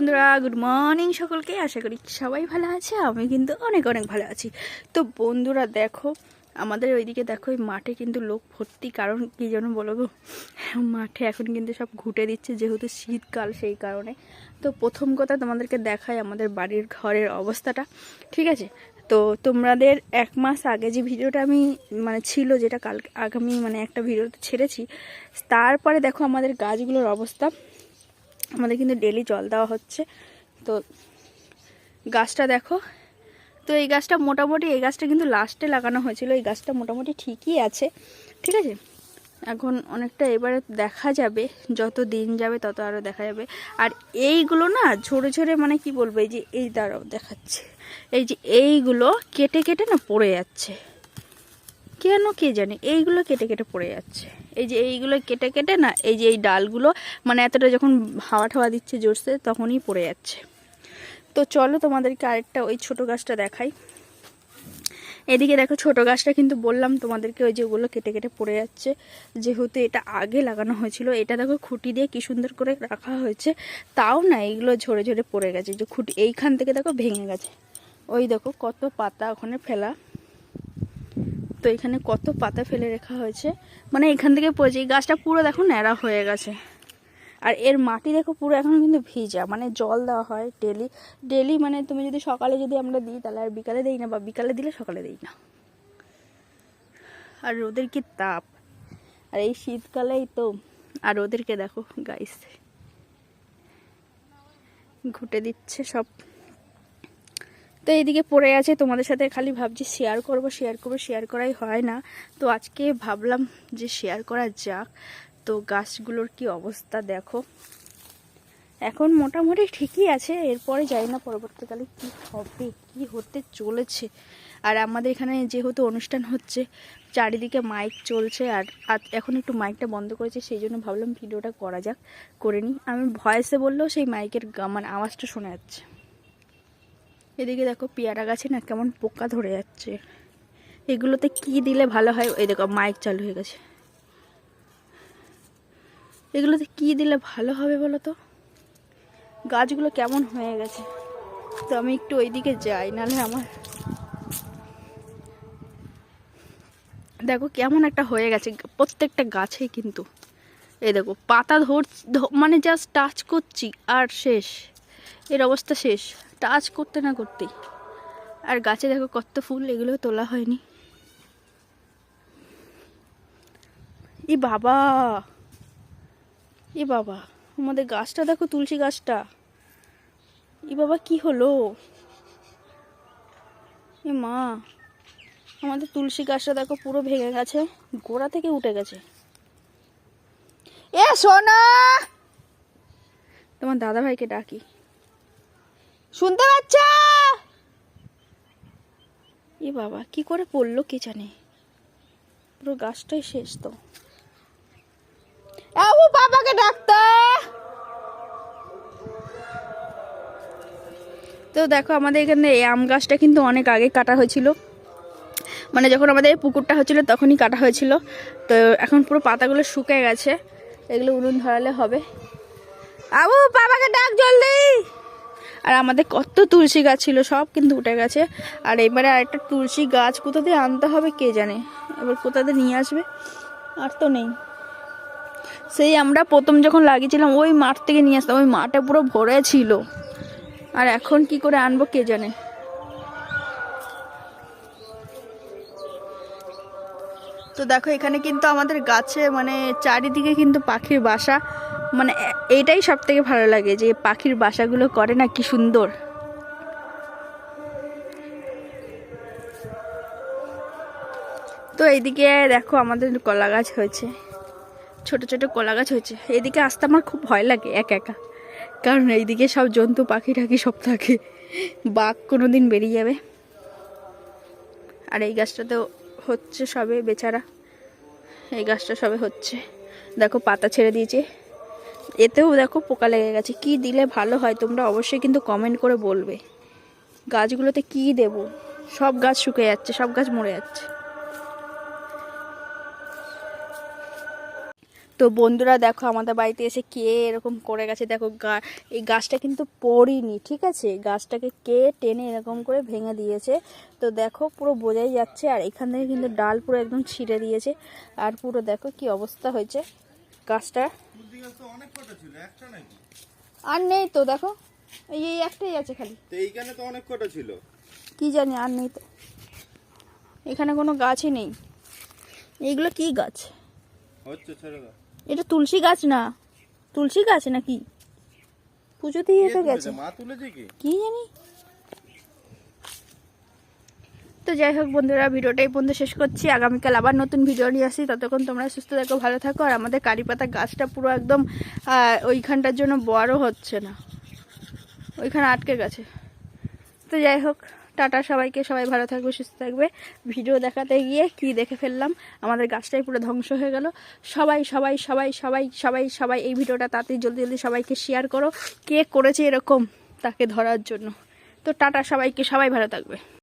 বন্ধুরা good morning সকলকে। আশা করি সবাই ভালো আছে, আমি কিন্তু অনেক অনেক ভালো আছি। তো বন্ধুরা, দেখো, আমাদের ওইদিকে দেখো, এই মাঠে কিন্তু লোক ভর্তি। কারণ কী যেন বলো গো, মাঠে এখন কিন্তু সব ঘুটে দিচ্ছে, যেহেতু শীতকাল সেই কারণে। তো প্রথম কথা তোমাদেরকে দেখায় আমাদের বাড়ির ঘরের অবস্থাটা, ঠিক আছে? তো তোমাদের এক মাস আগে যে ভিডিওটা আমি মানে ছিল, যেটা কাল আগামী মানে একটা ভিডিওতে ছেড়েছি, তারপরে দেখো আমাদের গাছগুলোর অবস্থা। আমাদের কিন্তু ডেলি জল দেওয়া হচ্ছে। তো গাছটা দেখো, তো এই গাছটা মোটামুটি, এই গাছটা কিন্তু লাস্টে লাগানো হয়েছিল। এই গাছটা মোটামুটি ঠিকই আছে, ঠিক আছে? এখন অনেকটা এবারে দেখা যাবে, যত দিন যাবে তত আরও দেখা যাবে। আর এইগুলো না, ঝরে ঝরে মানে কি বলব, এই যে, এই দ্বারাও দেখাচ্ছে। এই যে এইগুলো কেটে কেটে না পড়ে যাচ্ছে। কেন কে জানে? এইগুলো কেটে কেটে পড়ে যাচ্ছে। এই যে এইগুলো কেটে কেটে না, এই যে এই ডালগুলো মানে এতটা যখন হাওয়া ঠাওয়া দিচ্ছে জোরসে, তখনই পড়ে যাচ্ছে। তো চলো তোমাদেরকে আরেকটা ওই ছোট গাছটা দেখাই। এদিকে দেখো ছোট গাছটা কিন্তু বললাম তোমাদেরকে ওই যেগুলো কেটে কেটে পড়ে যাচ্ছে। যেহেতু এটা আগে লাগানো হয়েছিল, এটা দেখো খুঁটি দিয়ে কি সুন্দর করে রাখা হয়েছে। তাও না এইগুলো ঝরে ঝরে পড়ে গেছে। যে খুঁটি এইখান থেকে দেখো ভেঙে গেছে। ওই দেখো কত পাতা ওখানে ফেলা। তো এখানে কত পাতা ফেলে রাখা হয়েছে? মানে এখান থেকে পড়েছে এই গাছটা পুরো দেখো ন্যাড়া হয়ে গেছে। আর এর মাটি দেখো পুরো এখন কিন্তু ভিজা মানে জল দেওয়া হয় ডেলি। ডেলি মানে তুমি যদি সকালে যদি আমরা দিই, তাহলে আর বিকালে দিই না বা বিকালে দিলে সকালে দিই না। আর রোদের কি তাপ? আর এই শীতকালেই তো, আর ওদেরকে দেখো গাইস ঘুটে দিচ্ছে সব। তো এইদিকে পড়ে আছে, তোমাদের সাথে খালি ভাবছি শেয়ার করব শেয়ার করব শেয়ার করাই হয় না। তো আজকে ভাবলাম যে শেয়ার করা যাক। তো গাছগুলোর কি অবস্থা দেখো। এখন মোটামুটি ঠিকই আছে, এরপরে যাই না পরবর্তীকালে কি হবে, কি হতে চলেছে। আর আমাদের এখানে যেহেতু অনুষ্ঠান হচ্ছে, চারিদিকে মাইক চলছে, আর এখন একটু মাইকটা বন্ধ করেছে, সেই জন্য ভাবলাম ভিডিওটা করা যাক, করে নিই। আমি ভয়েসে বললেও সেই মাইকের মানে আওয়াজটা শোনা যাচ্ছে। এদিকে দেখো পেয়ারা গাছে না কেমন পোকা ধরে যাচ্ছে। এগুলোতে কি দিলে ভালো হয়? এই দেখো মাইক চালু হয়ে গেছে। এগুলোতে কি দিলে ভালো হবে বলো তো? গাছগুলো কেমন হয়ে গেছে? তো আমি একটু ওইদিকে যাই, নাহলে আমার দেখো কেমন একটা হয়ে গেছে, প্রত্যেকটা গাছেই কিন্তু। এই দেখো, পাতা ধর মানে জাস্ট টাচ করছি, আর শেষ। এর অবস্থা শেষ। টাচ করতে না করতেই। আর গাছে দেখো কত ফুল, এগুলো তোলা হয়নি। ই বাবা! এ বাবা! আমাদের গাছটা দেখো, তুলসী গাছটা। এ বাবা, কি হলো? এ মা! আমাদের তুলসী গাছটা দেখো পুরো ভেঙে গেছে, গোড়া থেকে উঠে গেছে। এ সোনা! তোমার দাদা ভাইকে ডাকি। শুনতে পাচ্ছ? এ বাবা কি করে পড়ল কে জানে? পুরো গাছটাই শেষ তো। ও বাবাকে ডাকতে। তো দেখো আমাদের এখানে এই আম গাছটা কিন্তু অনেক আগে কাটা হয়েছিল। মানে যখন আমাদের পুকুরটা হচ্ছিল তখনই কাটা হয়েছিল। তো এখন পুরো পাতাগুলো শুকিয়ে গেছে। এগুলো উনুন ধরালে হবে। আবু বাবাকে ডাক জলদি। আর আমাদের কত তুলসী গাছ ছিল, সব কিন্তু উঠে গেছে। আর এবারে আরেকটা তুলসী গাছ, কোথা দিয়ে আনতে হবে কে জানে? এবার কোথা দিয়ে নিয়ে আসবে? আর তো নেই। সেই আমরা প্রথম যখন লাগিয়েছিলাম, ওই মাঠ থেকে নিয়ে আসতাম, ওই মাঠে পুরো ভরে ছিল। আর এখন কি করে আনব কে জানে? তো দেখো, এখানে কিন্তু আমাদের গাছে মানে চারিদিকে কিন্তু পাখির বাসা। মানে এইটাই সব থেকে ভালো লাগে যে পাখির বাসাগুলো করে না, কি সুন্দর। তো এইদিকে দেখো আমাদের কলা গাছ হয়েছে। ছোট ছোট কলা গাছ হয়েছে। এইদিকে আসতে আমার খুব ভয় লাগে একা একা। কারণ এইদিকে সব জন্তু পাখি টাখি সব থাকে। বাঘ কোনো দিন বেরিয়ে যাবে। আর এই গাছটা তো হচ্ছে সবে বেচারা। এই গাছটা সবে হচ্ছে। দেখো পাতা ছেড়ে দিয়েছে। এতেও দেখো পোকা লেগে গেছে। কি দিলে ভালো হয় তোমরা অবশ্যই কিন্তু কমেন্ট করে বলবে। গাছগুলোতে কি দেব? সব গাছ শুকে যাচ্ছে, সব গাছ মরে যাচ্ছে। তো বন্ধুরা দেখো, আমাদের বাড়িতে এসে কে এরকম করে গেছে? দেখো গা- এই গাছটা কিন্তু পড়িনি, ঠিক আছে? গাছটাকে কে টেনে এরকম করে ভেঙে দিয়েছে? তো দেখো, পুরো বোঝাই যাচ্ছে, আর এখান থেকে কিন্তু ডাল পুরো একদম ছিঁড়ে দিয়েছে। আর পুরো দেখো কি অবস্থা হয়েছে। গাছটা। আর নেই তো দেখো। এই একটাই আছে খালি। তো এইখানে তো অনেক কটা ছিল। কি জানি আর নেই তো। এখানে কোনো গাছই নেই। এইগুলো কি গাছ? এটা তুলসী গাছ না। তুলসী গাছ নাকি? পুজো দিয়ে কে তো গেছে। মা তুলেছে কি? কি জানি? তো যাই হোক বন্ধুরা ভিডিওটা এই পর্যন্ত শেষ করছি। আগামীকাল আবার নতুন ভিডিও নিয়ে আসি। ততক্ষণ তোমরা সুস্থ থাকো, ভালো থাকো। আর আমাদের কারি পাতা গাছটা পুরো একদম ওইখানটার জন্য বড় হচ্ছে না। ওইখানে আটকে গেছে। তো যাই হোক, টাটা সবাইকে। সবাই ভালো থাকবে, সুস্থ থাকবে। ভিডিও দেখাতে গিয়ে কি দেখে ফেললাম, আমাদের গাছটাই পুরো ধ্বংস হয়ে গেল। সবাই সবাই সবাই সবাই সবাই সবাই এই ভিডিওটা তাড়াতাড়ি জলদি জলদি সবাইকে শেয়ার করো। কে করেছে এরকম তাকে ধরার জন্য। তো টাটা সবাইকে। সবাই ভালো থাকবে।